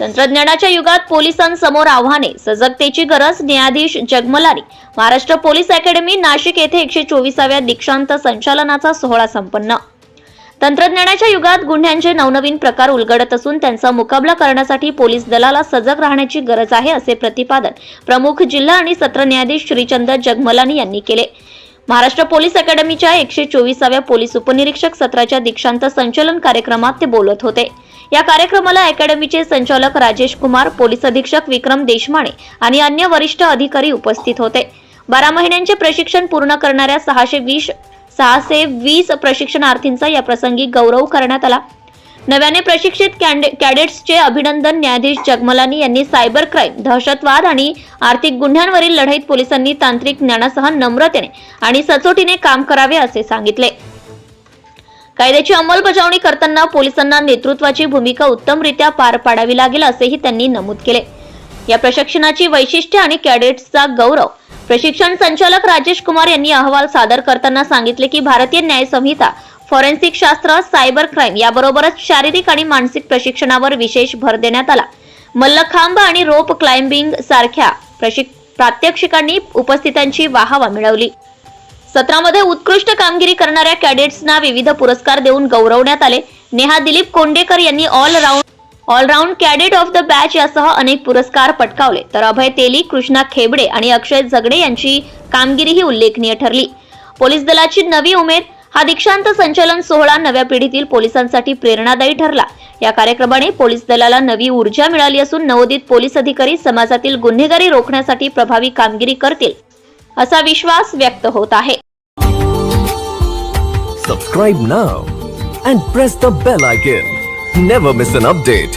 तंत्रज्ञानाच्या युगात पोलिसांसमोर आव्हाने सजगतेची गरज न्यायाधीश जगमलानी. महाराष्ट्र पोलीस अकॅडमी नाशिक येथे एकशे चोवीसाव्या दीक्षांत संचालनाचा सोहळा संपन्न. तंत्रज्ञानाच्या युगात गुन्ह्यांचे नवनवीन प्रकार उलगडत असून त्यांचा मुकाबला करण्यासाठी पोलीस दलाला सजग राहण्याची गरज आहे असे प्रतिपादन प्रमुख जिल्हा आणि सत्र न्यायाधीश श्रीचंद जगमलानी यांनी केले. महाराष्ट्र पोलीस अकॅडमीच्या एकशे चोवीसाव्या पोलीस उपनिरीक्षक सत्राच्या दीक्षांत संचलन कार्यक्रमात ते बोलत होते. या कार्यक्रमाला अकॅडमीचे संचालक राजेश कुमार पोलीस अधीक्षक विक्रम देशमाने आणि अन्य वरिष्ठ अधिकारी उपस्थित होते. बारा महिन्यांचे प्रशिक्षण पूर्ण करणाऱ्या सहाशे वीस सहाशे वीस प्रशिक्षणार्थींचा या प्रसंगी गौरव करण्यात आला. नव्याने प्रशिक्षित कॅडेट्सचे अभिनंदन न्यायाधीश जगमलानी यांनी सायबर क्राईम दहशतवाद आणि आर्थिक गुन्ह्यांवरील लढाईत पोलिसांनी तांत्रिक ज्ञानासह नम्रतेने आणि सचोटीने काम करावे असे सांगितले. कायद्याची अंमलबजावणी करताना पोलिसांना नेतृत्वाची भूमिका उत्तमरित्या पार पाडावी लागेल असेही त्यांनी नमूद केले. या प्रशिक्षणाची वैशिष्ट्ये आणि कॅडेट्सचा गौरव प्रशिक्षण संचालक राजेश कुमार यांनी अहवाल सादर करताना सांगितले की भारतीय न्याय संहिता फॉरेन्सिक शास्त्र सायबर क्राईम याबरोबरच शारीरिक आणि मानसिक प्रशिक्षणावर विशेष भर देण्यात आला. मल्लखांब आणि रोप क्लाइम्बिंग सारख्या प्रात्यक्षिकांनी उपस्थितांची वाहवा मिळवली. सत्रामध्ये उत्कृष्ट कामगिरी करणाऱ्या कॅडेट्सना विविध पुरस्कार देऊन गौरवण्यात आले. नेहा दिलीप कोंडेकर यांनी all round all round cadet of the batch यासह अनेक पुरस्कार पटकावले. तर अभय तेली कृष्णा खेबडे आणि अक्षय झगडे यांची कामगिरीही उल्लेखनीय ठरली. पोलीस दलाची नवी उमेद हा दीक्षांत संचलन सोहळा नव्या पिढीतील पोलिसांसाठी प्रेरणादायी ठरला. या कार्यक्रमाने पोलीस दलाला नवी ऊर्जा मिळाली असून नवोदित पोलीस अधिकारी समाजातील गुन्हेगारी रोखण्यासाठी प्रभावी कामगिरी करतील. असा विश्वास व्यक्त होत आहे. सबस्क्राईब ना and press the bell icon never miss an update